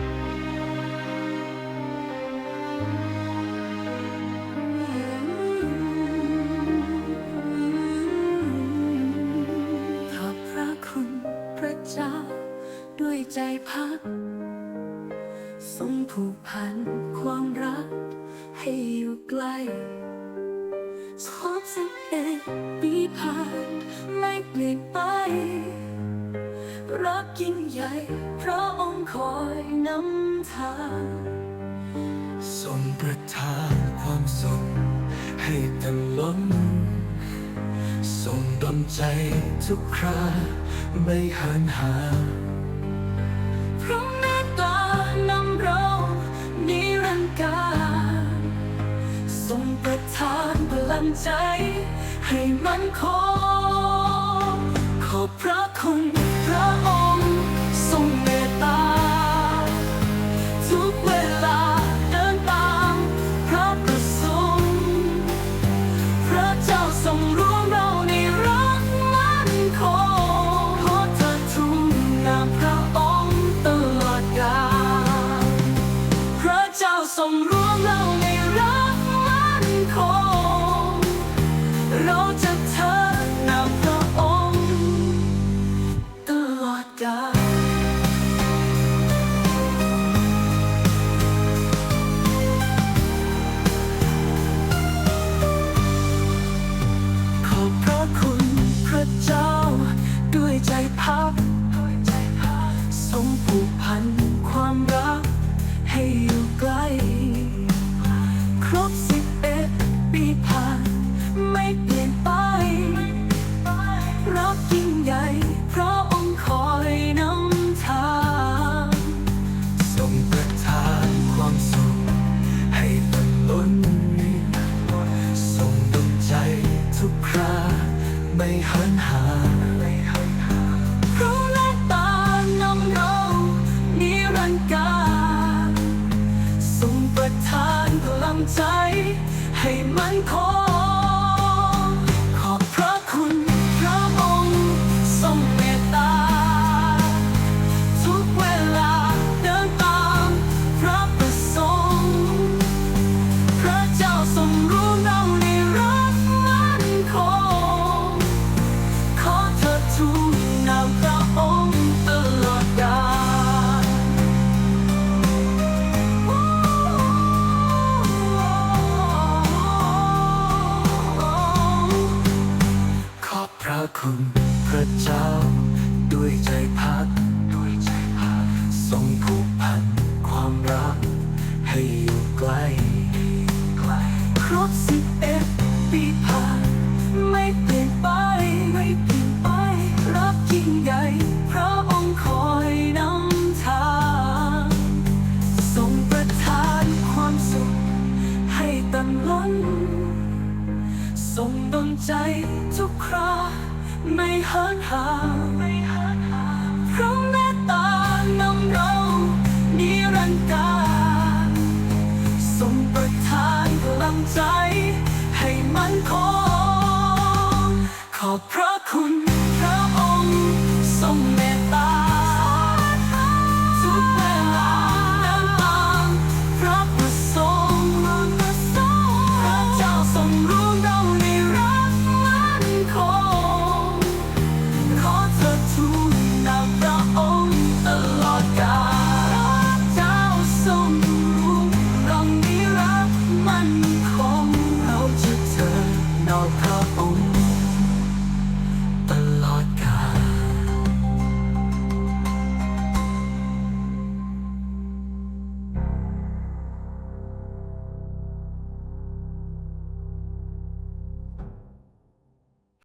ขอบพระคุณพระเจ้า ด้วยใจพักทรงผูกพันความรัก ให้อยู่ใกล้สองสิบเอ็ดปีผ่าน ยิ่งใหญ่ พระองค์คอยนำทางทรงประทานความสุขให้เต็มล้นทรงดลใจทุกคราไม่หินหาพระเมตตานำเรานิรันดร์การทรงประทานพลังใจให้มันคงขอบพระคุณพระองค์ ให้มันคง คุณพระเจ้า ด้วยใจพักด้วยใจพักทรงผูกพันความรัก ให้อยู่ใกล้ใกล้ครบสิบเอ็ดปีผ่านไม่เปลี่ยนไปไม่เปลี่ยนไปรับยิ่งใหญ่พระองค์คอยนำทางส่งประทานความสุข ให้ตันล้นส่งดลใจทุกครา ไม่หักหาเพราะแม่ตานำเรานิรันดร์สมประทานพลังใจ ให้มันคงขอบพระคุณ on